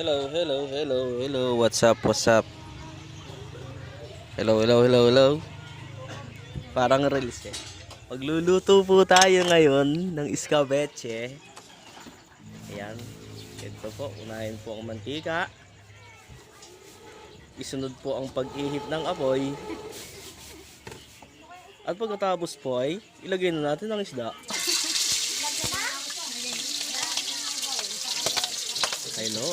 Hello, hello, hello, hello. What's up, what's up? Hello, hello, hello, hello. Parang reels eh. Magluluto po tayo ngayon ng iskabeche. Ayan. Ito po, unahin po ang mantika. Isunod po ang pag-ihip ng apoy. At pagkatapos po ay ilagay na natin ang isda. Hello.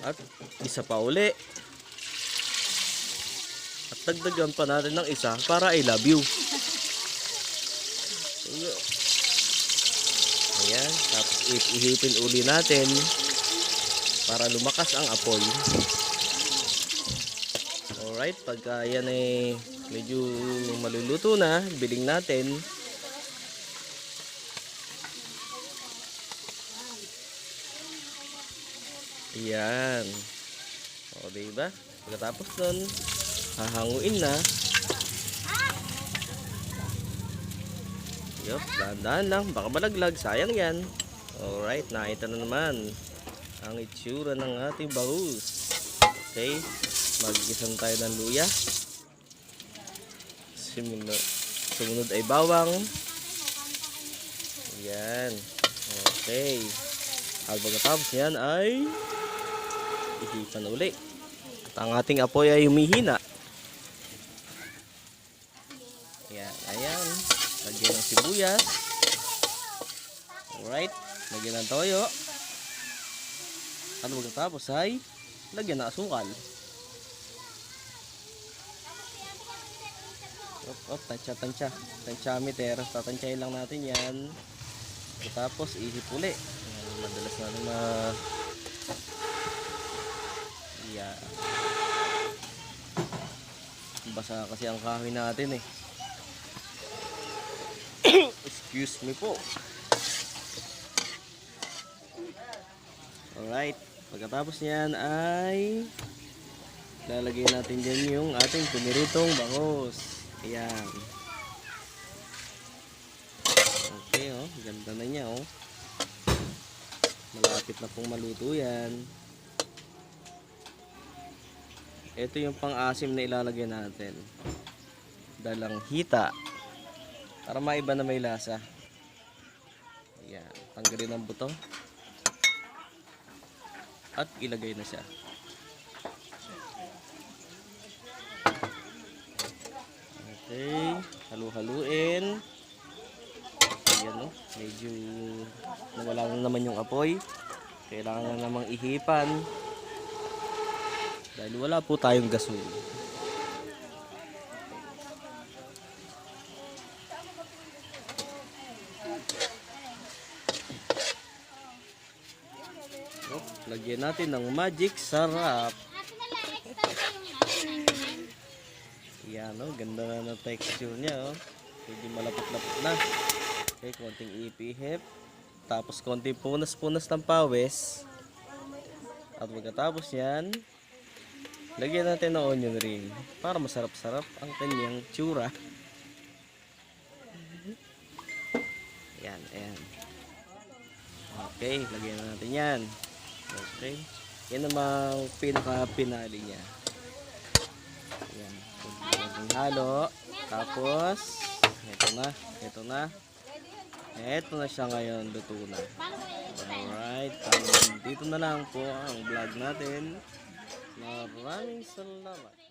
At isa pa uli. At dagdagan pa natin ng isa para I love you. Ayan. Tapos ihipin uli natin para lumakas ang apoy. Alright. Pagka yan ay medyo maluluto na, biling natin. Yan. O, diba? Pagkatapos nun, hahanguin na. Yup, dahan-dahan lang. Baka malaglag. Sayang yan. Alright, nakita na naman ang itsura ng ating bangus. Okay, magigisan tayo ng luya. Sumunod, sumunod ay bawang. Yan. Okay. At pagkatapos yan ay ihipan uli. At ang ating apoy ay humihina. Ayan, ayan. Lagyan ng sibuyas. Alright. Lagyan ng toyo. At pagkatapos ay lagyan ng asukal. Op, op, tansya, tansya. Tansyameter. Tatansyahin lang natin yan. Tapos ihip uli. Madalas natin ma... Yeah. Basa kasi ang kahoy natin eh. Excuse me po. Alright. Pagkatapos niyan ay lalagay natin dyan yung ating piniritong bangus. Ayan. Okay oh. Ganda na niya oh. Malapit na pong maluto yan. Ito yung pang-asim na ilalagay natin. Dalang hita. Para maiba na may lasa. Ayan. Tanggalin ang buto. At ilagay na siya. Okay. Halu-haluin. O. Medyo nawala na naman yung apoy. Kailangan na namang ihipan. Dahil wala po tayong gasol. Oh, lagyan natin ng magic sarap. Yan oh, ganda na ng texture niya oh. Medyo malapot-lapot na. Okay, konting ipihip. Tapos konting punas-punas ng pawis. At pagkatapos yan, lagyan natin ng onion ring para masarap-sarap ang kanyang tsura. Yan, ayan. Okay, lagyan na natin yan. Okay. Yan namang pinaka-pinali niya. Yan. Halo. Tapos, ito na. Ito na. Ito na siya ngayon. Luto na. Alright. Hanggang dito na lang po ang vlog natin. Maraming salamat.